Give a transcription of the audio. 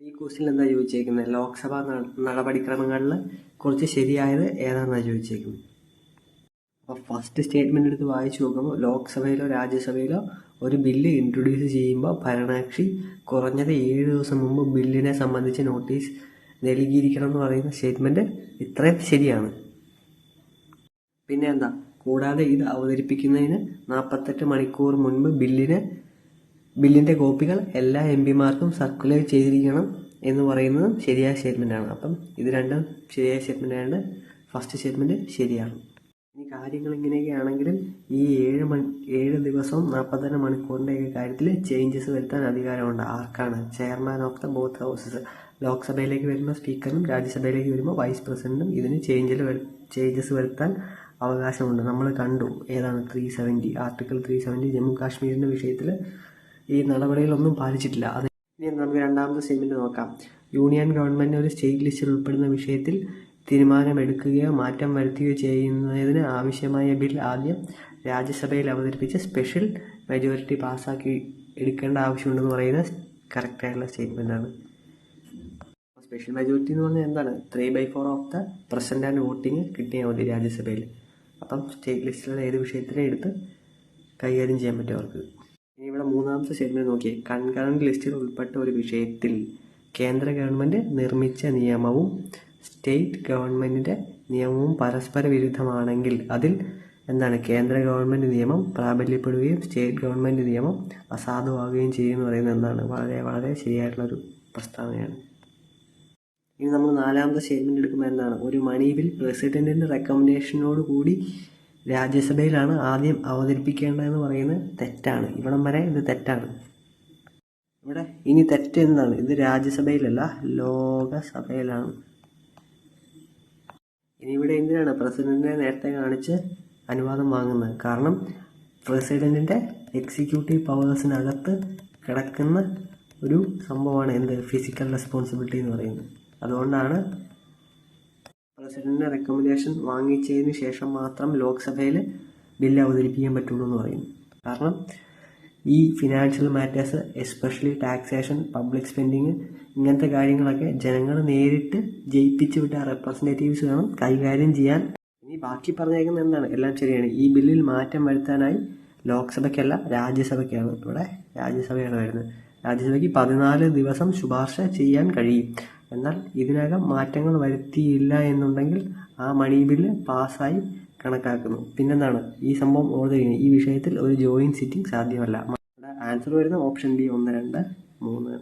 ഈ ക്വസ്റ്റ്യൻ എന്താ ചോദിച്ചേക്കുന്നത് ലോക്സഭാ നടപടിക്രമങ്ങളിൽ കുറച്ച് ശരിയായത് ഏതാണെന്നാണ് ചോദിച്ചേക്കുന്നത് അപ്പോൾ ഫസ്റ്റ് സ്റ്റേറ്റ്മെന്റ് എടുത്ത് വായിച്ചു നോക്കുമ്പോൾ ലോക്സഭയിലോ രാജ്യസഭയിലോ ഒരു ബില്ല് ഇൻട്രൊഡ്യൂസ് ചെയ്യുമ്പോൾ ഭരണകക്ഷി കുറഞ്ഞത് ഏഴ് ദിവസം മുമ്പ് ബില്ലിനെ സംബന്ധിച്ച് നോട്ടീസ് നൽകിയിരിക്കണം എന്ന് പറയുന്ന സ്റ്റേറ്റ്മെന്റ് ഇത്രയും ശരിയാണ്. പിന്നെ എന്താ കൂടാതെ ഇത് അവതരിപ്പിക്കുന്നതിന് നാൽപ്പത്തെട്ട് മണിക്കൂർ മുൻപ് ബില്ലിന് ബില്ലിന്റെ കോപ്പികൾ എല്ലാ എം പിമാർക്കും സർക്കുലേറ്റ് ചെയ്തിരിക്കണം എന്ന് പറയുന്നതും ശരിയായ സ്റ്റേറ്റ്മെന്റാണ് അപ്പം ഇത് രണ്ടും ശരിയായ സ്റ്റേറ്റ്മെന്റ് ആയതുകൊണ്ട് ഫസ്റ്റ് സ്റ്റേറ്റ്മെന്റ് ശരിയാണ്. ഇനി കാര്യങ്ങൾ ഇങ്ങനെയൊക്കെ ആണെങ്കിലും ഈ ഏഴ് മണി ഏഴ് ദിവസവും നാൽപ്പത്തര മണിക്കൂറിന്റെയൊക്കെ കാര്യത്തിൽ ചേഞ്ചസ് വരുത്താൻ അധികാരമുണ്ട്. ആർക്കാണ്? Chairman of the both houses ലോക്സഭയിലേക്ക് വരുമ്പോൾ സ്പീക്കറും രാജ്യസഭയിലേക്ക് വരുമ്പോൾ വൈസ് പ്രസിഡന്റും ഇതിന് ചേഞ്ചിൽ ചേഞ്ചസ് വരുത്താൻ അവകാശമുണ്ട്. നമ്മൾ കണ്ടു. ഏതാണ് three seventy article three seventy Jammu കാശ്മീരിന്റെ വിഷയത്തിൽ ഈ നടപടികളൊന്നും പാലിച്ചിട്ടില്ല. അത് ഇനി നമുക്ക് രണ്ടാമത്തെ സ്റ്റേറ്റ്മെന്റ് നോക്കാം. യൂണിയൻ ഗവൺമെന്റ് ഒരു സ്റ്റേറ്റ് ലിസ്റ്റിൽ ഉൾപ്പെടുന്ന വിഷയത്തിൽ തീരുമാനമെടുക്കുകയോ മാറ്റം വരുത്തുകയോ ചെയ്യുന്നതിന് ആവശ്യമായ ബിൽ ആദ്യം രാജ്യസഭയിൽ അവതരിപ്പിച്ച് സ്പെഷ്യൽ മെജോറിറ്റി പാസ്സാക്കി എടുക്കേണ്ട ആവശ്യമുണ്ടെന്ന് പറയുന്ന കറക്റ്റായിട്ടുള്ള സ്റ്റേറ്റ്മെന്റാണ് സ്പെഷ്യൽ മെജോറിറ്റി എന്ന് പറഞ്ഞാൽ എന്താണ്? Three by four of the present and voting കിട്ടിയാൽ മതി രാജ്യസഭയിൽ. അപ്പം സ്റ്റേറ്റ് ലിസ്റ്റിലുള്ള ഏത് വിഷയത്തിനെ എടുത്ത് കൈകാര്യം ചെയ്യാൻ പറ്റും അവർക്ക്. മൂന്നാമത്തെ സ്റ്റേറ്റ്മെന്റ് നോക്കിയേ. കൺകറന്റ് ലിസ്റ്റിൽ ഉൾപ്പെട്ട ഒരു വിഷയത്തിൽ കേന്ദ്ര ഗവൺമെന്റ് നിർമ്മിച്ച നിയമവും സ്റ്റേറ്റ് ഗവൺമെന്റിന്റെ നിയമവും പരസ്പര വിരുദ്ധമാണെങ്കിൽ അതിൽ എന്താണ്? കേന്ദ്ര ഗവൺമെന്റ് നിയമം പ്രാബല്യപ്പെടുകയും സ്റ്റേറ്റ് ഗവൺമെന്റ് നിയമം അസാധുവാകുകയും ചെയ്യുമെന്ന് പറയുന്നത് എന്താണ്? വളരെ വളരെ ശരിയായിട്ടുള്ളൊരു പ്രസ്താവനയാണ്. ഇനി നമ്മൾ നാലാമത്തെ സ്റ്റേറ്റ്മെന്റ് എടുക്കുമ്പോൾ എന്താണ്? ഒരു മണി ബിൽ പ്രസിഡന്റിന്റെ റെക്കമെൻഡേഷനോട് കൂടി രാജ്യസഭയിലാണ് ആദ്യം അവതരിപ്പിക്കേണ്ടതെന്ന് പറയുന്നത് തെറ്റാണ്. ഇവിടം വരെ ഇത് തെറ്റാണ്. ഇവിടെ ഇനി തെറ്റ് എന്താണ്? ഇത് രാജ്യസഭയിലല്ല ലോകസഭയിലാണ്. ഇനി ഇവിടെ എന്തിനാണ് പ്രസിഡന്റിനെ നേരത്തെ കാണിച്ച് അനുവാദം വാങ്ങുന്നത്? കാരണം പ്രസിഡന്റിന്റെ എക്സിക്യൂട്ടീവ് പവേഴ്സിനകത്ത് കിടക്കുന്ന ഒരു സംഭവമാണ് എന്ത്? ഫിസിക്കൽ റെസ്പോൺസിബിലിറ്റി എന്ന് പറയുന്നത്. അതുകൊണ്ടാണ് പ്രസിഡന്റിന്റെ റെക്കമെൻഡേഷൻ വാങ്ങിച്ചതിന് ശേഷം മാത്രം ലോക്സഭയിൽ ബില്ല് അവതരിപ്പിക്കാൻ പറ്റുള്ളൂ എന്ന് പറയുന്നു. കാരണം ഈ financial matters especially taxation public spending ഇങ്ങനത്തെ കാര്യങ്ങളൊക്കെ ജനങ്ങൾ നേരിട്ട് ജയിപ്പിച്ചു വിട്ട റെപ്രസെന്റേറ്റീവ്സ് വേണം കൈകാര്യം ചെയ്യാൻ. ഇനി ബാക്കി പറഞ്ഞേക്കുന്നത് എന്താണ്? എല്ലാം ശരിയാണ്. ഈ ബില്ലിൽ മാറ്റം വരുത്താനായി ലോക്സഭയ്ക്കല്ല രാജ്യസഭയ്ക്കാണ്. ഇവിടെ രാജ്യസഭയാണ് വരുന്നത്. രാജ്യസഭയ്ക്ക് പതിനാല് ദിവസം ശുപാർശ ചെയ്യാൻ കഴിയും. എന്നാൽ ഇതിനകം മാറ്റങ്ങൾ വരുത്തിയില്ല എന്നുണ്ടെങ്കിൽ ആ മണി ബില്ല് പാസ്സായി കണക്കാക്കുന്നു. പിന്നെന്താണ്? ഈ സംഭവം ഓർത്തിരിക്കുന്നത് ഈ വിഷയത്തിൽ ഒരു ജോയിൻ സിറ്റിംഗ് സാധ്യമല്ല. ആൻസർ വരുന്ന ഓപ്ഷൻ ബി ഒന്ന് രണ്ട് മൂന്ന്